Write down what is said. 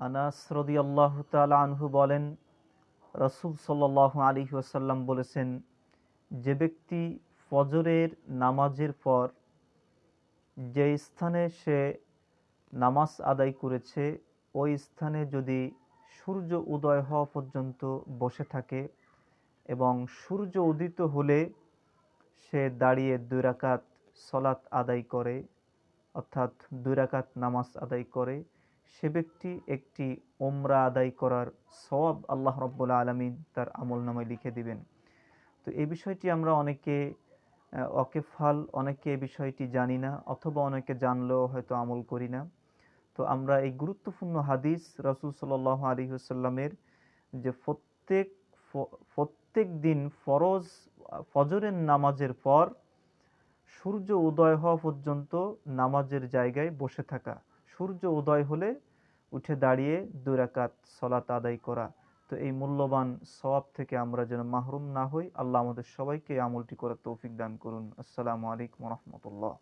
আনাস রদিয়াল্লাহ তাআলা আনহু বলেন, রসুল সাল্লাহ আলী ওসাল্লাম বলেছেন, যে ব্যক্তি ফজরের নামাজের পর যে স্থানে সে নামাজ আদায় করেছে, ওই স্থানে যদি সূর্য উদয় হওয়া পর্যন্ত বসে থাকে এবং সূর্য উদিত হলে সে দাঁড়িয়ে দুই রাকাত সলাৎ আদায় করে, অর্থাৎ দুই রাকাত নামাজ আদায় করে সে ব্যক্তি একটি ওমরা আদায় করার সওয়াব আল্লাহ রব্বুল আলমিন তার আমল নামায় লিখে দিবেন। তো এই বিষয়টি আমরা অনেকে অকেফাল, অনেকে এই বিষয়টি জানি না, অথবা অনেকে জানলেও হয়তো আমল করি না। তো আমরা এই গুরুত্বপূর্ণ হাদিস রসুল সাল্লাহ আলী হুসাল্লামের যে প্রত্যেক প্রত্যেক দিন ফরজ, ফজরের নামাজের পর সূর্য উদয় হওয়া পর্যন্ত নামাজের জায়গায় বসে থাকা। সূর্য উদয় হলে উঠে দাঁড়িয়ে দুই রাকাত সলাত আদায় করা। তো এই মূল্যবান সওয়াব থেকে আমরা যেন মাহরুম না হই, আল্লাহ আমাদের সবাইকে আমলটি করার তৌফিক দান করুন। আসসালামু আলাইকুম রহমতুল্লাহ।